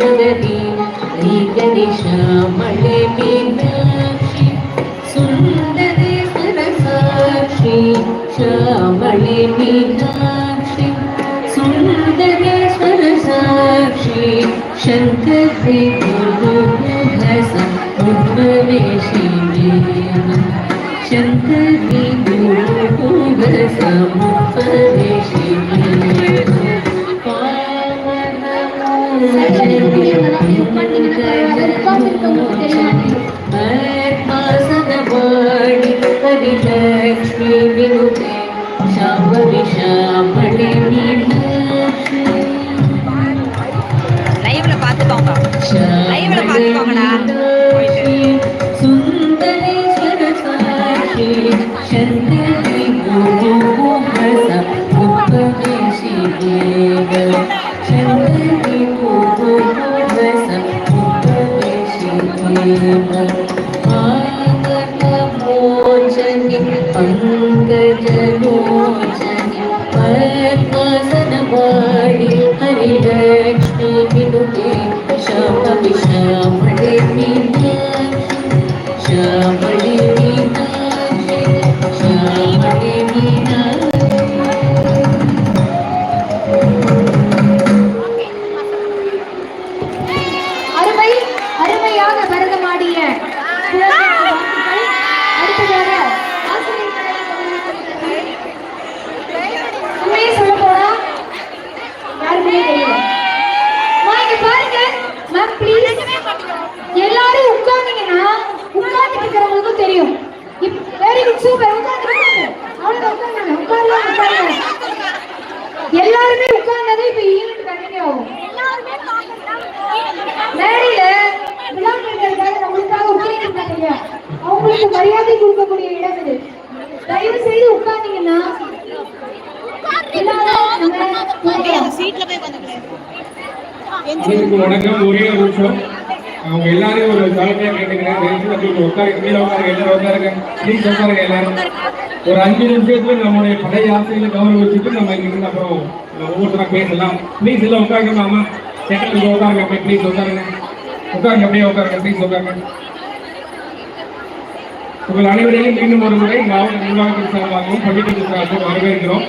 சுந்தரி நீகணி ஷாமளே மீனாட்சி சுந்தரேஸ்வர சாட்சி ஷாமளே மீனாட்சி சுந்தரேஸ்வர சாட்சி சங்கரி குருஹச உத்பவேஷி சங்கரி குருஹச லைவ்ல பாத்துக்கோங்க லைவ்ல பாத்துக்கோங்கடா சுந்தரேஸ்வர ஆனந்தமோச்சனி பங்கஜலோச்சனி ஹரிலக்ஷ்மி வினுதே ஷாமவி ஷாமளே மீனாட்சி ஷாமளே அருமை அருமையாக பரதமாடிய எல்லாருமே உட்கார்ந்ததே இப்ப ஈவென்ட் கண்டினியூ ஆகும். மேடையில நம்மளுக்காக உட்கார்ந்துருக்காங்க இல்லையா அவங்களுக்கு மரியாதை கொடுக்கக்கூடிய இடம் இது. தயவு செய்து உட்கார்ந்தீங்கன்னா வணக்கம் ஒரே ஒரு நிமிஷம். அவங்க எல்லாரையும் ஒரு தலைமையா கேட்டுக்கிறேன். தயவுசெய்து கொஞ்சம் கீழே உட்காருங்க எல்லாரும் உட்காருங்க. ப்ளீஸ் உட்காருங்க எல்லாரும். ஒரு அஞ்சு நிமிஷத்துல நம்மளுடைய பழைய ஆசைகளை கௌரவிச்சுட்டு நம்ம இங்க இருந்து அப்புறம் ஒவ்வொருத்தரா பேசலாம். ப்ளீஸ் எல்லாம் உட்காருங்க மாமா. செகண்ட் உட்காருங்க அப்படியே ப்ளீஸ் உட்காருங்க. உட்காருங்க அப்படியே உட்காருங்க. ப்ளீஸ் உட்காருங்க. உங்கள் அனைவரையும் மீண்டும் ஒரு முறை மாவட்ட நிர்வாகத்தின் சார்பாகவும் பள்ளிக்கூடத்தின் சார்பாகவும் வரவேற்கிறோம்.